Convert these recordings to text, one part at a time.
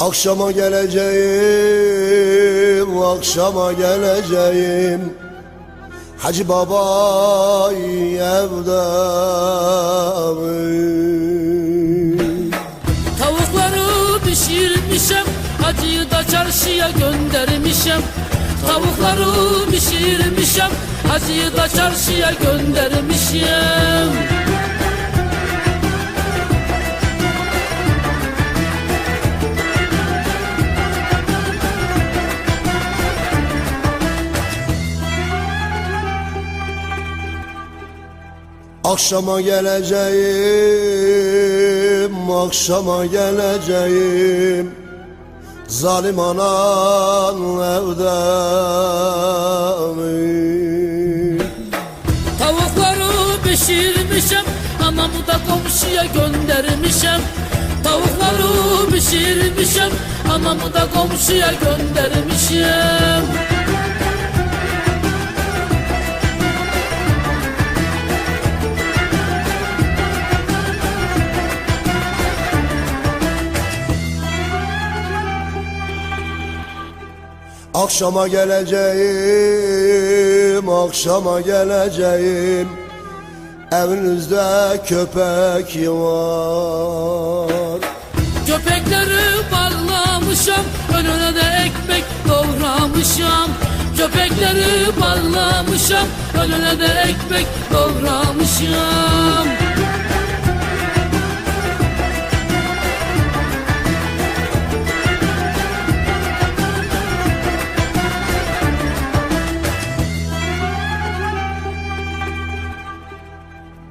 Akşama geleceğim, akşama geleceğim. Hacı baba evde Tavukları pişirmişem Hacıyı da çarşıya göndermişem. Tavukları pişirmişem Hacıyı da çarşıya göndermişem Akşama geleceğim, akşama geleceğim. Zalim anan evde Tavukları pişirmişem Anamı da komşuya göndermişem. Tavukları pişirmişem Anamı da komşuya göndermişem Akşama geleceğim, akşama geleceğim. Evinizde köpek var. Köpekleri bağlamışam Önüne de ekmek doğramışam. Köpekleri bağlamışam Önüne de ekmek doğramışam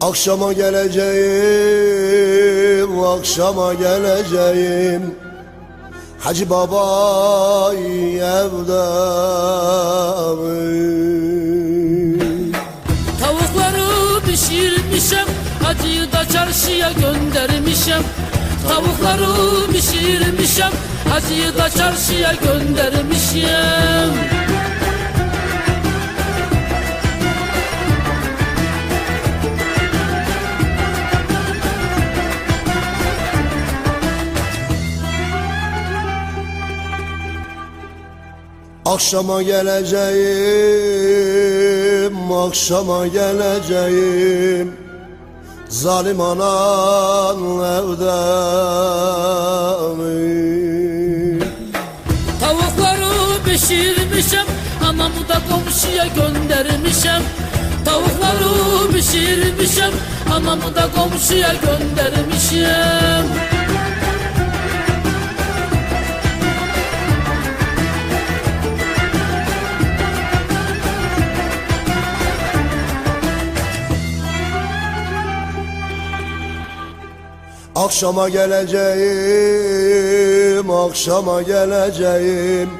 Akşama geleceğim, akşama geleceğim. Hacı baba evde Tavukları pişirmişem Hacıyı da çarşıya göndermişem. Tavukları pişirmişem Hacıyı da çarşıya göndermişem Akşama geleceğim, akşama geleceğim. Zalim anan evde Tavukları pişirmişem Anamı da komşuya göndermişem Tavukları pişirmişem Anamı da komşuya göndermişem Akşama geleceğim, akşama geleceğim.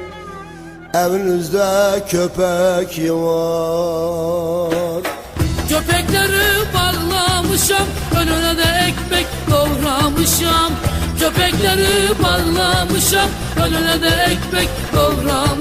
Evinizde köpek var. Köpekleri bağlamışam Önüne de ekmek doğramışam. Köpekleri bağlamışam Önüne de ekmek doğramışam